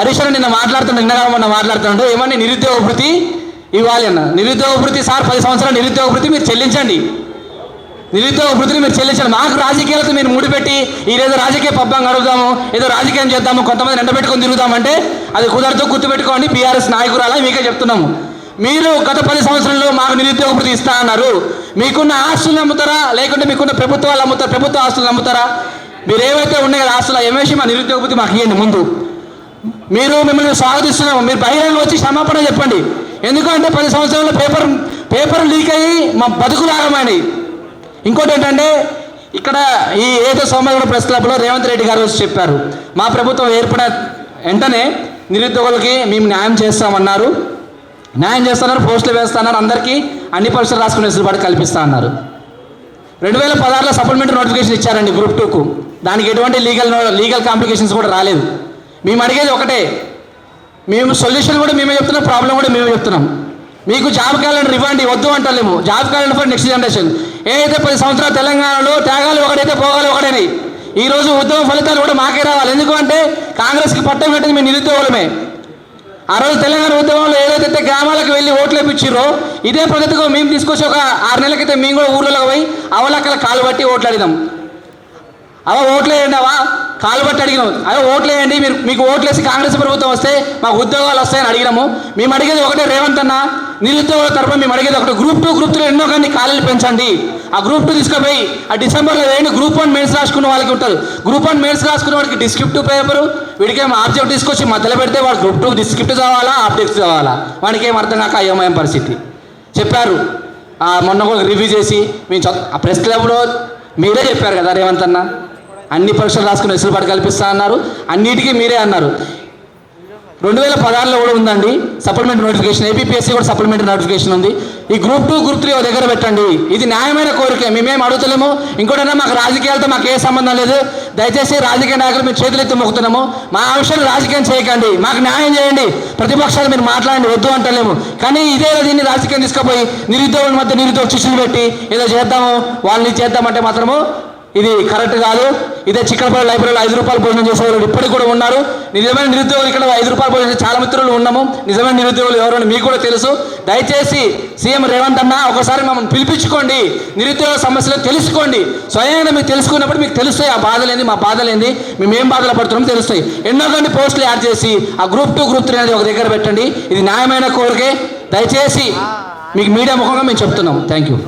హరీష్ నిన్న మాట్లాడుతుండే నిన్నగా మొన్న మాట్లాడుతుండే ఏమని నిరుద్యోగ వృత్తి? ఇవ్వాలి అన్న. నిరుద్యోగ వృత్తి సార్ పది సంవత్సరాలు నిరుద్యోగ వృత్తి మీరు చెల్లించండి. నిరుద్యోగ వృత్తిని మీరు చెల్లించండి. మాకు రాజకీయాలతో మీరు ముడిపెట్టి ఈరోజు రాజకీయ పబ్బం గడుపుదాము ఏదో రాజకీయం చేద్దాము కొంతమంది ఎండబెట్టుకొని తిరుగుదామంటే అది కుదరదు గుర్తుపెట్టుకోండి. బీఆర్ఎస్ నాయకురాలా మీకే చెప్తున్నాము. మీరు గత పది సంవత్సరంలో మాకు నిరుద్యోగ వృత్తి ఇస్తా అన్నారు. మీకున్న ఆస్తులు అమ్ముతారా లేకుంటే మీకున్న ప్రభుత్వాలు అమ్ముతారా ప్రభుత్వ ఆస్తులు అమ్ముతారా మీరు ఏవైతే ఉన్నాయో ఆస్తులు ఎమేసి మా నిరుద్యోగ వృత్తి మాకు ఇవ్వండి ముందు. మీరు మిమ్మల్ని స్వాగతిస్తున్నాము. మీరు బహిరంగ వచ్చి క్షమాపణ చెప్పండి. ఎందుకంటే పది సంవత్సరాల పేపర్ పేపర్ లీక్ అయ్యి మా బతుకులు ఆగమైనాయి ఇంకోటి ఏంటంటే ఇక్కడ ఈ ఏదో సోమవారం ప్రెస్ క్లబ్లో రేవంత్ రెడ్డి గారు వచ్చి చెప్పారు. మా ప్రభుత్వం ఏర్పడిన వెంటనే నిరుద్యోగులకి మేము న్యాయం చేస్తామన్నారు. న్యాయం చేస్తున్నారు పోస్టులు వేస్తున్నారు అందరికీ అన్ని పరీక్షలు రాసుకునే వెసులుబాటు కల్పిస్తా అన్నారు. రెండు వేల పదహారులో సప్లిమెంటరీ నోటిఫికేషన్ ఇచ్చారండి గ్రూప్ టూకు దానికి ఎటువంటి లీగల్ లీగల్ కాంప్లికేషన్స్ కూడా రాలేదు. మేము అడిగేది ఒకటే. మేము సొల్యూషన్ కూడా మేమే చెప్తున్నాం ప్రాబ్లం కూడా మేమే చెప్తున్నాం. మీకు జాబ్ క్యాలెండర్ ఇవ్వండి వద్దు అంటలేము job calendar for next generation ఏదైతే పది సంవత్సరాలు తెలంగాణలో త్యాగాలు ఒకటైతే పోగాలి ఒకటేనాయి ఈ రోజు ఉద్యమ ఫలితాలు కూడా మాకే రావాలి. ఎందుకంటే కాంగ్రెస్కి పట్టం పెట్టింది మేము నిరుద్యోగులమే. ఆ రోజు తెలంగాణ ఉద్యమంలో ఏదైతే గ్రామాలకు వెళ్ళి ఓట్లు వేపించారో ఇదే పద్ధతిగా మేము తీసుకొచ్చి ఒక ఆరు నెలల క్రితం మేము కూడా ఊర్లలో పోయి అవలక్కల కాలు బట్టి ఓట్లాడినాం. అవ ఓట్లు వేయండి కాలుబట్టి కాలు అడిగినాం. అదే ఓట్లేయండి మీరు మీకు ఓట్లేసి కాంగ్రెస్ ప్రభుత్వం వస్తే మాకు ఉద్యోగాలు వస్తాయని అడిగినాము. మేము అడిగేది ఒకటే రేవంత్ అన్న నిరుద్యోగుల తరఫున మేము అడిగేది ఒకటి. గ్రూప్ టూ గ్రూప్ త్రీ ఎన్నో కానీ ఖాళీలు పెంచండి. ఆ గ్రూప్ టూ తీసుకుపోయి ఆ డిసెంబర్లో వేయండి గ్రూప్ వన్ మెయిన్స్ రాసుకున్న వాళ్ళకి ఉంటారు. గ్రూప్ వన్ మెయిన్స్ రాసుకున్న వాడికి డిస్క్రిప్టివ్ పేపర్ వీడికేమో ఆబ్జెక్ట్ తీసుకొచ్చి మధ్యలో పెడితే వాడు గ్రూప్ టూ డిస్క్రిప్ట్ కావాలా ఆబ్జెక్ట్ కావాలా వాడికి ఏం అర్థం కాక అయోమయం పరిస్థితి. చెప్పారు. మొన్న కూడా రివ్యూ చేసి మేము ఆ ప్రెస్ క్లబ్లో మీరే చెప్పారు కదా రేవంత్ అన్న. అన్ని పరీక్షలు రాసుకుని వెసులుబాటు కల్పిస్తా అన్నారు. అన్నిటికీ మీరే అన్నారు. రెండు వేల పదహారులో కూడా ఉందండి. Supplement notification. ఏపీఎస్సీ కూడా సప్లిమెంట్ నోటిఫికేషన్ ఉంది. ఈ గ్రూప్ టూ గ్రూప్ త్రీ దగ్గర పెట్టండి. ఇది న్యాయమైన కోరిక. మేమేం అడుగుతలేము. ఇంకోటైనా మాకు రాజకీయాలతో మాకు ఏ సంబంధం లేదు. దయచేసి రాజకీయ నాయకులు మీరు చేతులు ఎత్తి మొక్కుతున్నాము. మా అంశాలు రాజకీయం చేయకండి. మాకు న్యాయం చేయండి. ప్రతిపక్షాలు మీరు మాట్లాడండి. వద్దు అంటలేము. కానీ ఇదే దీన్ని రాజకీయం తీసుకుపోయి నిరుద్యోగుల మధ్య నిరుద్యోగ శిష్యులు పెట్టి ఏదో చేద్దాము వాళ్ళని చేద్దామంటే మాత్రము ఇది కరెక్ట్ కాదు. ఇదే చిక్కడపల్లి లైబ్రరీలో ఐదు రూపాయలు భోజనం చేసే వాళ్ళు ఇప్పటికి కూడా ఉన్నారు. నిజమైన నిరుద్యోగులు ఇక్కడ ఐదు రూపాయలు భోజనం చాలా మిత్రులు ఉన్నాము. నిజమైన నిరుద్యోగులు ఎవరని మీకు కూడా తెలుసు. దయచేసి సీఎం రేవంత్ అన్న ఒకసారి మమ్మల్ని పిలిపించుకోండి. నిరుద్యోగ సమస్యలు తెలుసుకోండి. స్వయంగా మీకు తెలుసుకున్నప్పుడు మీకు తెలుస్తాయి ఆ బాధలేంది మా బాధలేంది మేము ఏం బాధలు పడుతున్నాం తెలుస్తాయి. ఎన్నో కొన్ని పోస్టులు యాడ్ చేసి ఆ గ్రూప్ టూ గ్రూప్ త్రీ అనేది ఒక దగ్గర పెట్టండి. ఇది న్యాయమైన కోరికే. దయచేసి మీకు మీడియా ముఖంగా మేము చెప్తున్నాం థ్యాంక్ యూ.